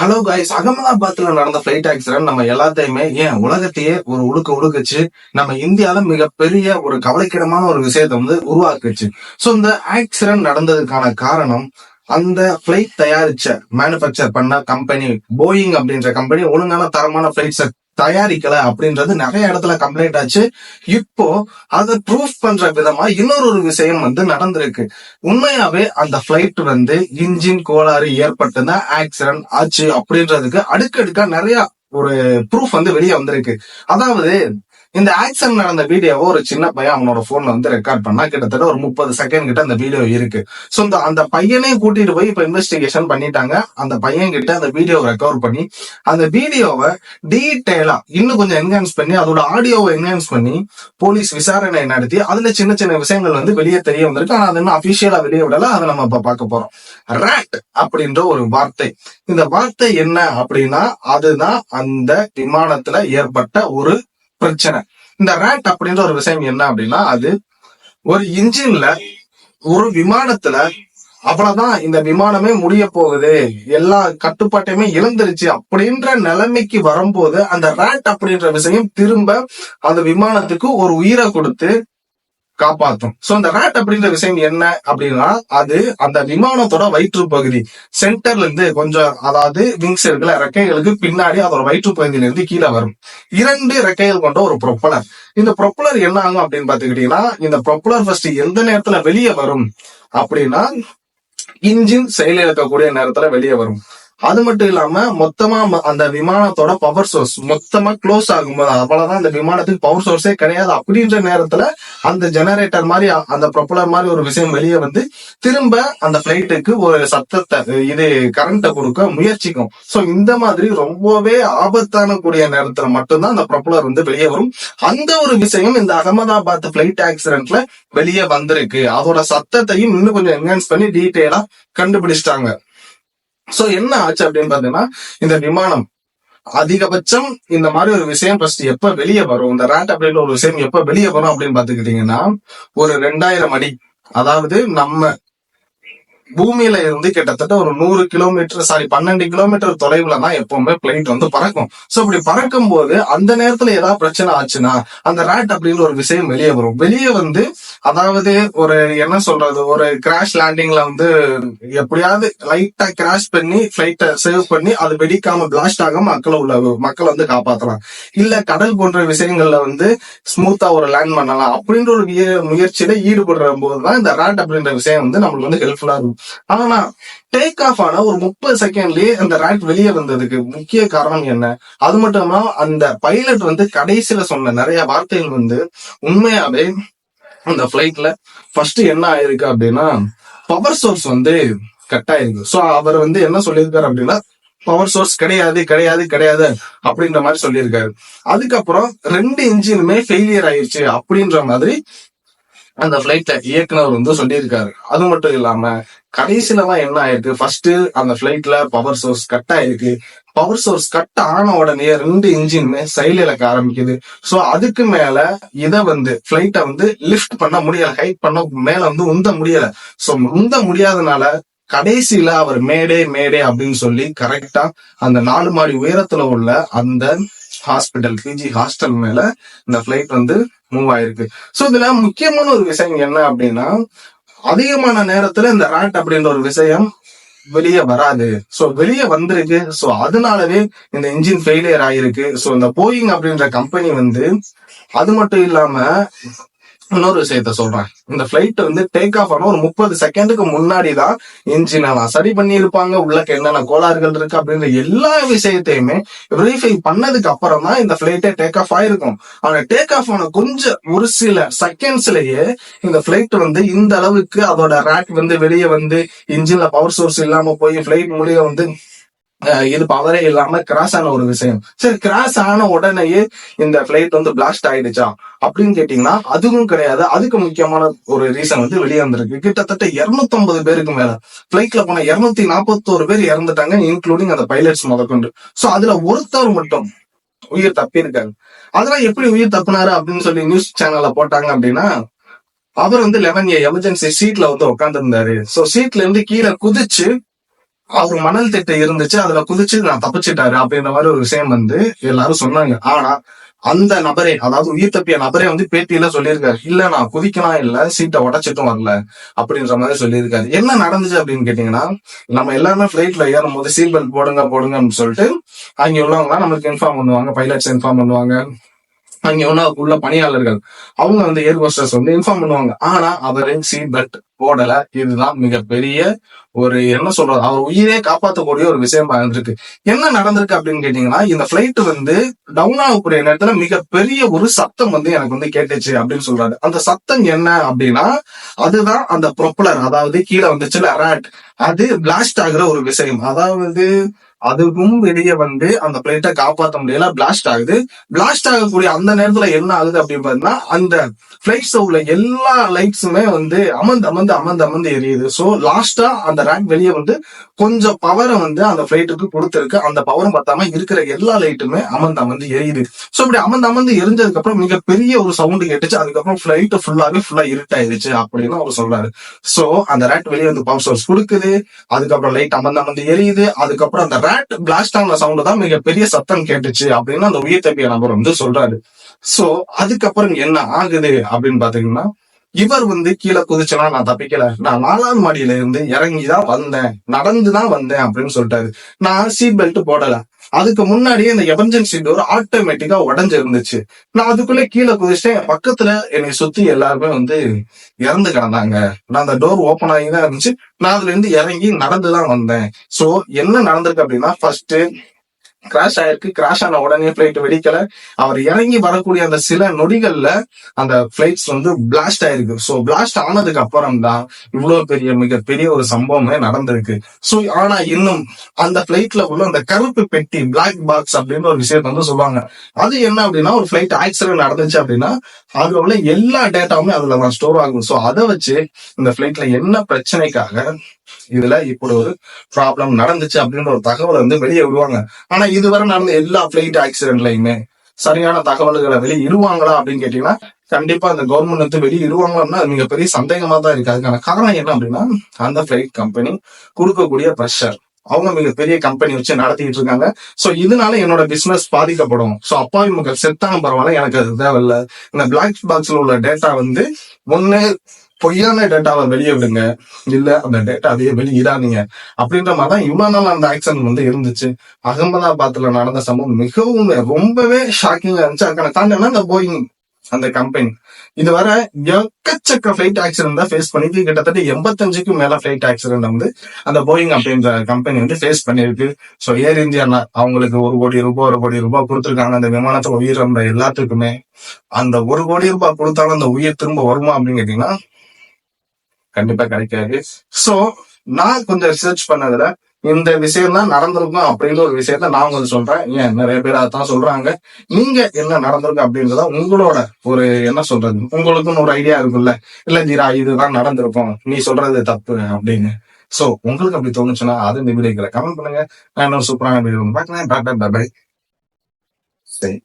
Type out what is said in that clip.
Hello guys அகமதாபாத்ல நடந்த flight accident நம்ம எல்லாத்தையுமே ஏன் உலகத்தையே ஒரு உழுக்க உழுக்குச்சு? நம்ம இந்தியால மிகப்பெரிய ஒரு கவலைக்கிடமான ஒரு விஷயத்தை வந்து உருவாக்குச்சு. சோ இந்த ஆக்சிடென்ட் நடந்ததுக்கான காரணம் அந்த பிளைட் தயாரிச்ச மேனுபேக்சர் பண்ண கம்பெனி போயிங் அப்படின்ற கம்பெனி ஒழுங்கான தரமான பிளைட்ஸை தயாரிக்கல அப்படின்றது நிறைய இடத்துல கம்ப்ளைண்ட் ஆச்சு. இப்போ அதை ப்ரூஃப் பண்ற விதமா இன்னொரு ஒரு விஷயம் வந்து நடந்திருக்கு. உண்மையாவே அந்த பிளைட் வந்து இன்ஜின் கோளாறு ஏற்பட்டுதான் ஆக்சிடென்ட் ஆச்சு அப்படின்றதுக்கு அடுக்கடுக்கா நிறைய ஒரு ப்ரூஃப் வந்து வெளியே வந்திருக்கு. அதாவது இந்த ஆக்சன் நடந்த வீடியோவை ஒரு சின்ன பையன் அவனோட போன்ல வந்து ரெக்கார்ட் பண்ணா கிட்டத்தட்ட ஒரு முப்பது செகண்ட் கிட்ட அந்த வீடியோ இருக்கு. சோ இந்த அந்த பையனையும் கூட்டிட்டு போய் இப்ப இன்வெஸ்டிகேஷன் பண்ணிட்டாங்க. அந்த பையன் கிட்ட அந்த வீடியோ ரெக்கவர் பண்ணி அந்த வீடியோவை டீட்டெயிலா இன்னும் கொஞ்சம் என்ஹான்ஸ் பண்ணி அதோட ஆடியோவை என்ஹான்ஸ் பண்ணி போலீஸ் விசாரணை நடத்தி அதுல சின்ன சின்ன விஷயங்கள் வந்து வெளியே தெரிய வந்திருக்கு. ஆனா அது இன்னும் அபிஷியலா வெளியே விடல அதை நம்ம இப்ப பார்க்க போறோம். ரேட் அப்படின்ற ஒரு வார்த்தை. இந்த வார்த்தை என்ன அப்படின்னா அதுதான் அந்த விமானத்துல ஏற்பட்ட ஒரு பிரச்சனை. இந்த ரேட் அப்படின்ற ஒரு விஷயம் என்ன அப்படின்னா அது ஒரு இன்ஜின்ல ஒரு விமானத்துல அவ்வளவுதான். இந்த விமானமே முடிய போகுது. எல்லா கட்டுப்பாட்டையுமே இழந்துருச்சு அப்படின்ற நிலைமைக்கு வரும்போது அந்த ரேட் அப்படின்ற விஷயம் திரும்ப அந்த விமானத்துக்கு ஒரு உயிரை கொடுத்து காப்பாத்தும். சோ அந்த ரேட் அப்படின்ற விஷயம் என்ன அப்படின்னா அது அந்த விமானத்தோட வயிற்று பகுதி. சென்டர்ல இருந்து கொஞ்சம் அதாவது விங்ஸ் இருக்குல்ல ரெக்கைகளுக்கு பின்னாடி அதோட வயிற்று பகுதியில இருந்து கீழே வரும். இரண்டு ரெக்கைகள் கொண்ட ஒரு ப்ரொப்பலர் இந்த ப்ரொப்பலர் என்ன ஆகும் அப்படின்னு பாத்துக்கிட்டீங்கன்னா இந்த ப்ரொப்பலர் ஃபர்ஸ்ட் எந்த நேரத்துல வெளியே வரும் அப்படின்னா இன்ஜின் செயலிழக்கக்கூடிய நேரத்துல வெளியே வரும். அது மட்டும் இல்லாம மொத்தமா அந்த விமானத்தோட பவர் சோர்ஸ் மொத்தமா க்ளோஸ் ஆகும்போது அவ்வளவுதான். அந்த விமானத்துக்கு பவர் சோர்ஸே கிடையாது. அப்படின்ற நேரத்துல அந்த ஜெனரேட்டர் மாதிரி அந்த ப்ரொப்பலர் மாதிரி ஒரு விஷயம் வெளியே வந்து திரும்ப அந்த பிளைட்டுக்கு ஒரு சத்தத்தை இது கரண்ட்டை கொடுக்க முயற்சிக்கும். சோ இந்த மாதிரி ரொம்பவே ஆபத்தான கூடிய நேரத்துல மட்டும்தான் அந்த ப்ரொப்பலர் வந்து வெளியே வரும். அந்த ஒரு விஷயம் இந்த அகமதாபாத் பிளைட் ஆக்சிடென்ட்ல வெளியே வந்திருக்கு. அதோட சத்தத்தையும் இன்னும் கொஞ்சம் என்ஹான்ஸ் பண்ணி டீட்டெயிலா கண்டுபிடிச்சிட்டாங்க. சோ என்ன ஆச்சு அப்படின்னு பாத்தீங்கன்னா இந்த விமானம் அதிகபட்சம் இந்த மாதிரி ஒரு விஷயம் ஃபர்ஸ்ட் எப்ப வெளியே வரும் இந்த ரேட் அப்படின்ற ஒரு விஷயம் எப்ப வெளியே வரும் அப்படின்னு பாத்துக்கிட்டீங்கன்னா ஒரு ரெண்டாயிரம் அடி அதாவது நம்ம பூமியில இருந்து கிட்டத்தட்ட ஒரு நூறு கிலோமீட்டர் சாரி பன்னெண்டு கிலோமீட்டர் தொலைவுல தான் எப்பவுமே பிளைட் வந்து பறக்கும். சோ இப்படி பறக்கும் போது அந்த நேரத்துல ஏதாவது பிரச்சனை ஆச்சுன்னா அந்த ரேட் அப்படின்னு ஒரு விஷயம் வெளியே வரும். வெளியே வந்து அதாவது ஒரு என்ன சொல்றது ஒரு கிராஷ் லேண்டிங்ல வந்து எப்படியாவது லைட்டா கிராஷ் பண்ணி பிளைட்டை சேவ் பண்ணி அது வெடிக்காம பிளாஸ்ட் ஆகாம மக்களை உள்ள மக்களை வந்து காப்பாத்தலாம். இல்ல கடல் போன்ற விஷயங்கள்ல வந்து ஸ்மூத்தா ஒரு லேண்ட் பண்ணலாம். அப்படின்ற ஒரு முயற்சியில ஈடுபடுற போதுதான் இந்த ரேட் அப்படின்ற விஷயம் வந்து நம்மளுக்கு வந்து ஹெல்ப்ஃபுல்லா இருக்கும். ஆனா டேக் ஆஃப் ஆன ஒரு முப்பது செகண்ட்லயே அந்த ரேட் வெளியே வந்ததுக்கு முக்கிய காரணம் என்ன? அது மட்டும் இல்லாம அந்த பைலட் வந்து கடைசியில சொன்ன நிறைய வார்த்தைகள் வந்து உண்மையாவே அந்த பிளைட்ல ஃபர்ஸ்ட் என்ன ஆயிருக்கு அப்படின்னா பவர் சோர்ஸ் வந்து கட் ஆயிருக்கு. சோ அவர் வந்து என்ன சொல்லியிருக்காரு அப்படின்னா பவர் சோர்ஸ் கிடையாது கிடையாது கிடையாது அப்படின்ற மாதிரி சொல்லியிருக்காரு. அதுக்கப்புறம் ரெண்டு இன்ஜினுமே ஃபெயிலியர் ஆயிடுச்சு அப்படின்ற மாதிரி அந்த பிளைட்ல இயக்குனர் வந்து சொல்லியிருக்காரு. அது மட்டும் இல்லாம கடைசியில தான் என்ன ஆயிருக்கு? ஃபர்ஸ்ட் அந்த பிளைட்ல பவர் சோர்ஸ் கட் ஆயிருக்கு. பவர் சோர்ஸ் கட் ஆன உடனே ரெண்டு இன்ஜினுமே செயலிழக்க ஆரம்பிக்குது. சோ அதுக்கு மேல இத வந்து பிளைட்டை வந்து லிஃப்ட் பண்ண முடியல ஹைட் பண்ண மேல வந்து உந்த முடியல. சோ உந்த முடியாதனால கடைசியில அவர் மேடே மேடே அப்படின்னு சொல்லி கரெக்டா அந்த நாலு மாடி உயரத்துல உள்ள அந்த ஹாஸ்பிட்டல் பிஜி ஹாஸ்டல் மேல இந்த ஃபிளைட் வந்து மூவ் ஆயிருக்கு. சோ இதுல முக்கியமான ஒரு விஷயம் என்ன அப்படின்னா அதிகமான நேரத்துல இந்த ராட் அப்படின்ற ஒரு விஷயம் வெளியே வராது. சோ வெளியே வந்திருக்கு. சோ அதனாலவே இந்த இன்ஜின் ஃபெயிலியர் ஆயிருக்கு. சோ இந்த போயிங் அப்படின்ற கம்பெனி வந்து அது மட்டும் இல்லாம இன்னொரு விஷயத்த சொல்றேன். இந்த ஃபிளைட் வந்து டேக் ஆஃப் ஆன ஒரு முப்பது செகண்டுக்கு முன்னாடி தான் இன்ஜினை சரி பண்ணியிருப்பாங்க. உள்ளக்க என்னென்ன கோளாறுகள் இருக்கு அப்படின்ற எல்லா விஷயத்தையுமே வெரிஃபை பண்ணதுக்கு அப்புறம் தான் இந்த ஃபிளைட்டே டேக் ஆஃப் ஆயிருக்கும். ஆனா டேக் ஆஃப் ஆன கொஞ்சம் ஒரு சில செகண்ட்ஸ்லயே இந்த ஃபிளைட் வந்து இந்த அளவுக்கு அதோட ரேக் வந்து வெளியே வந்து இன்ஜின்ல பவர் சோர்ஸ் இல்லாம போய் ஃபிளைட் மூலியம் வந்து இது பவரே இல்லாம கிராஸ் ஆன ஒரு விஷயம். சரி கிராஸ் ஆன உடனேயே இந்த பிளைட் வந்து பிளாஸ்ட் ஆயிடுச்சா? அப்படின்னு கேட்டீங்கன்னா அதுவும் கிடையாது. அதுக்கு முக்கியமான ஒரு ரீசன் வந்து வெளியே வந்திருக்கு. கிட்டத்தட்ட 250 பேருக்கு மேல. பிளைட்ல போன 241 நாற்பத்தோரு பேர் இறந்துட்டாங்க இன்க்ளூடிங் அந்த பைலட்ஸ் முதற்கொண்டு. சோ அதுல ஒருத்தர் மட்டும் உயிர் தப்பியிருக்காங்க அதெல்லாம் எப்படி உயிர் தப்புனாரு அப்படின்னு சொல்லி நியூஸ் சேனல்ல போட்டாங்க அப்படின்னா அவர் வந்து லெவன் ஏ எமர்ஜென்சி சீட்ல வந்து உட்காந்துருந்தாரு சோ சீட்ல இருந்து கீழே குதிச்சு அவர் மணல் திட்டம் இருந்துச்சு அதுல குதிச்சு நான் தப்பிச்சிட்டாரு அப்படின்ற மாதிரி ஒரு விஷயம் வந்து எல்லாரும் சொன்னாங்க. ஆனா அந்த நபரே அதாவது உயிர் தப்பிய நபரே வந்து பேட்டியில சொல்லியிருக்காரு. இல்ல நான் குதிக்கலாம் இல்ல சீட்டை உடைச்சிட்டும் வரல அப்படின்ற மாதிரி சொல்லியிருக்காரு. என்ன நடந்துச்சு அப்படின்னு கேட்டீங்கன்னா நம்ம எல்லாருமே பிளைட்ல ஏறும் போது சீட் பெல்ட் போடுங்க போடுங்கன்னு சொல்லிட்டு அங்க உள்ளவங்க நம்மளுக்கு இன்ஃபார்ம் பண்ணுவாங்க பைலட்ஸ் இன்ஃபார்ம் பண்ணுவாங்க. அங்க உள்ள உள்ள பணியாளர்கள் அவங்க வந்து ஏர் ஹோஸ்டர்ஸ் வந்து இன்ஃபார்ம் பண்ணுவாங்க. ஆனா அவரு சீட் பெல்ட் போடல. இதுதான் மிகப்பெரிய ஒரு என்ன சொல்றது அவர் உயிரே காப்பாற்றக்கூடிய ஒரு விஷயமா இருந்திருக்கு. என்ன நடந்திருக்கு அப்படின்னு கேட்டீங்கன்னா இந்த பிளைட் வந்து டவுன் ஆகக்கூடிய நேரத்துல மிகப்பெரிய ஒரு சத்தம் வந்து எனக்கு வந்து கேட்டுச்சு அப்படின்னு சொல்றாரு. அந்த சத்தம் என்ன அப்படின்னா அதுதான் அந்த ப்ரொப்பலர் அதாவது கீழே வந்துச்சுல ரேட் அது பிளாஸ்ட் ஆகுற ஒரு விஷயம். அதாவது அதுவும் வெளியே வந்து அந்த பிளேட்டை காப்பாற்ற முடியல. பிளாஸ்ட் ஆகுது. பிளாஸ்ட் ஆகக்கூடிய அந்த நேரத்துல என்ன ஆகுது அப்படின்னு பாத்தீங்கன்னா அந்த பிளைட் உள்ள எல்லா லைட்ஸுமே வந்து அமர்ந்து அமர்ந்து அமர்ந்து அமர்ந்து எரியுது. ஸோ லாஸ்டா அந்த ரேக் வெளியே வந்து கொஞ்சம் பவரை வந்து அந்த பிளைட்டுக்கு கொடுத்துருக்கு. அந்த பவரும் பார்த்தாம இருக்கிற எல்லா லைட்டுமே அமர்ந்து அமர்ந்து எரியுது. ஸோ இப்படி அமர்ந்து அமர்ந்து எரிஞ்சதுக்கு அப்புறம் மிகப்பெரிய ஒரு சவுண்டு கேட்டுச்சு. அதுக்கப்புறம் பிளைட் ஃபுல்லாவே ஃபுல்லா இருட்டாயிருச்சு அப்படின்னு அவர் சொல்றாரு. ஸோ அந்த ரேட் வெளியே வந்து பவர் சோர்ஸ் கொடுக்குது. அதுக்கப்புறம் லைட் அமர்ந்து அமர்ந்து எரியுது. அதுக்கப்புறம் அந்த ரேட் பிளாஸ்ட் ஆன சவுண்ட் தான் மிகப்பெரிய சத்தம் கேட்டுச்சு அப்படின்னு அந்த உயிர் தப்பிய நபர் வந்து சொல்றாரு. சோ அதுக்கப்புறம் என்ன ஆகுது அப்படின்னு பாத்தீங்கன்னா இவர் வந்து கீழே குதிச்சனா நான் தப்பிக்கல. நான் நாலாம் மாடியில இருந்து இறங்கி தான் வந்தேன். நடந்துதான் வந்தேன் அப்படின்னு சொல்லிட்டாரு. நான் சீட் பெல்ட் போடல. அதுக்கு முன்னாடியே இந்த எமர்ஜென்சி டோர் ஆட்டோமேட்டிக்கா உடஞ்சு இருந்துச்சு நான் அதுக்குள்ள கீழே குதிச்சிட்டேன் பக்கத்துல என்னை சுத்தி எல்லாருமே வந்து இறந்து கிடந்தாங்க நான் அந்த டோர் ஓபன் ஆகி தான் இருந்துச்சு. நான் அதுல இருந்து இறங்கி நடந்துதான் வந்தேன். சோ என்ன நடந்திருக்கு அப்படின்னா ஃபர்ஸ்ட் கிராஷ் ஆயிருக்கு. கிராஷ் ஆன உடனே பிளைட் வெடிக்கல. அவர் இறங்கி வரக்கூடிய அந்த சில நொடிகள்ல அந்த பிளைட்ஸ் வந்து பிளாஸ்ட் ஆயிருக்கு. சோ பிளாஸ்ட் ஆனதுக்கு அப்புறம் தான் இவ்வளவு பெரிய மிகப்பெரிய ஒரு சம்பவமே நடந்திருக்கு. சோ ஆனா இன்னும் அந்த பிளைட்ல உள்ள அந்த கருப்பு பெட்டி பிளாக் பாக்ஸ் அப்படின்னு ஒரு விஷயத்த வந்து சொல்லுவாங்க. அது என்ன அப்படின்னா ஒரு பிளைட் ஆக்சிடென்ட் நடந்துச்சு அப்படின்னா அதுல உள்ள எல்லா டேட்டாவுமே அதுல தான் ஸ்டோர் ஆகும். சோ அதை வச்சு இந்த பிளைட்ல என்ன பிரச்சனைக்காக இதுல இப்படி ஒரு ப்ராப்ளம் நடந்துச்சு அப்படின்ற ஒரு தகவலை வந்து வெளியே விடுவாங்க. ஆனா இதுவரை நடந்த எல்லா பிளைட் ஆக்சிடென்ட்லயுமே சரியான தகவல்களை வெளியே இடுவாங்களா அப்படின்னு கேட்டீங்கன்னா கண்டிப்பா அந்த கவர்மெண்ட் வந்து வெளியே இடுவாங்களான்னா அது பெரிய சந்தேகமா தான் இருக்கு. அதுக்கான காரணம் என்ன அப்படின்னா அந்த பிளைட் கம்பெனி கொடுக்கக்கூடிய ப்ரெஷர் அவங்க மிகப்பெரிய கம்பெனி வச்சு நடத்திட்டு இருக்காங்க. சோ இதனால என்னோட பிசினஸ் பாதிக்கப்படும். சோ அப்பாவி மக்கள் செத்தான பரவாயில்ல எனக்கு அது தேவையில்ல. இந்த பிளாக் பாக்ஸ்ல உள்ள டேட்டா வந்து ஒன்னு பொய்யான டேட்டாவை வெளியே விடுங்க. இல்ல அந்த டேட்டாவையே வெளியிடாதீங்க. அப்படின்ற மாதிரி தான் இவ்வளவு நாள் அந்த ஆக்சிடென்ட் வந்து இருந்துச்சு. அகமதாபாத்ல நடந்த சம்பவம் மிகவும் ரொம்பவே ஷாக்கிங்கா இருந்துச்சு. அதுக்கான காரணம் அந்த போயிங் அந்த கம்பெனி இதுவரை எக்கச்சக்க ஃபிளைட் ஆக்சிடென்ட் தான் ஃபேஸ் பண்ணிட்டு கிட்டத்தட்ட எண்பத்தஞ்சுக்கும் மேல ஃபிளைட் ஆக்சிடென்ட் வந்து அந்த போயிங் அப்படின்ற கம்பெனி வந்து ஃபேஸ் பண்ணிருக்கு ஸோ ஏர் இந்தியா அவங்களுக்கு ஒரு கோடி ரூபாய் ஒரு கோடி ரூபாய் கொடுத்துருக்காங்க. அந்த விமானத்தை உயிர் வந்த எல்லாத்துக்குமே. அந்த ஒரு கோடி ரூபாய் கொடுத்தாலும் அந்த உயிர் திரும்ப வருமா அப்படின்னு கேட்டீங்கன்னா கண்டிப்பா கிடைக்காது. சோ நான் கொஞ்சம் ரிசர்ச் பண்ணதுல இந்த விஷயம் தான் நடந்திருக்கும் அப்படின்ற ஒரு விஷயத்த நான் கொஞ்சம் சொல்றேன். ஏன் நிறைய பேர் அதான் சொல்றாங்க. நீங்க என்ன நடந்திருக்கு அப்படின்றத உங்களோட ஒரு என்ன சொல்றது உங்களுக்குன்னு ஒரு ஐடியா இருக்குல்ல இல்ல ஜீரா இதுதான் நடந்திருக்கும். நீ சொல்றது தப்பு அப்படின்னு. சோ உங்களுக்கு அப்படி தோணுச்சுன்னா அது இந்த கமெண்ட் பண்ணுங்க. நான் இன்னும் சூப்பரான வீடியோ பார்க்கலாம் பை சரி.